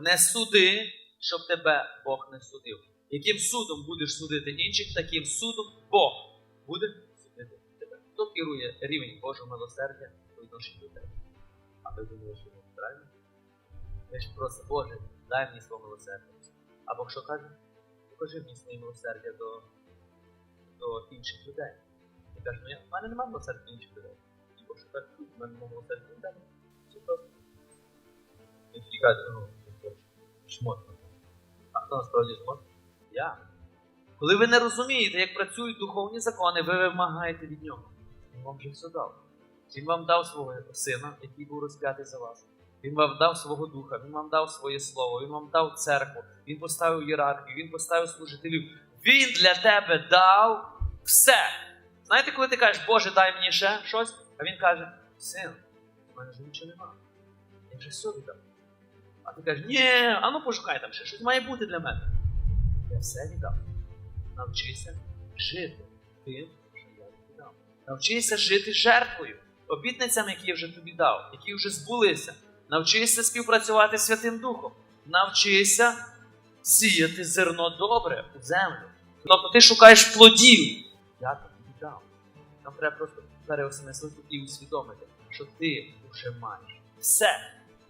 Не суди, щоб тебе Бог не судив. Яким судом будеш судити інших, таким судом Бог буде судити тебе. Хто керує рівень Божого милосердя по відношенню до тебе? А ви думаєте, що це правильно? Ви ж просто, Боже, дай мені свого милосердя. А Бог що каже? Покажи мені своє милосердя до, до інших людей. Ти кажеш, ну я, в мене немає милосердя до інших людей. І Бог що каже, «Ну, в мене немає милосердя до тебе. Все просто. І тоді каже, ну, ти шмотно. А хто насправді шмотно? Я. Коли ви не розумієте, як працюють духовні закони, ви вимагаєте від нього. Він вам вже все дав. Він вам дав свого сина, який був розп'ятий за вас. Він вам дав свого духа, він вам дав своє слово, він вам дав церкву, він поставив ієрархію, він поставив служителів. Він для тебе дав все. Знаєте, коли ти кажеш, Боже, дай мені ще щось, а він каже: Син, у мене ж нічого немає. Я вже все віддав. А ти кажеш, ні, а ну пошукай там ще щось має бути для мене. Я все віддав. Навчися жити тим, що я тобі дав. Навчися жити жертвою, обітницями, які я вже тобі дав, які вже збулися. Навчися співпрацювати з Святим Духом. Навчися сіяти зерно добре у землю. Тобто ти шукаєш плодів. Я тобі дав. Нам треба просто переосмислити і усвідомити, що ти вже маєш все.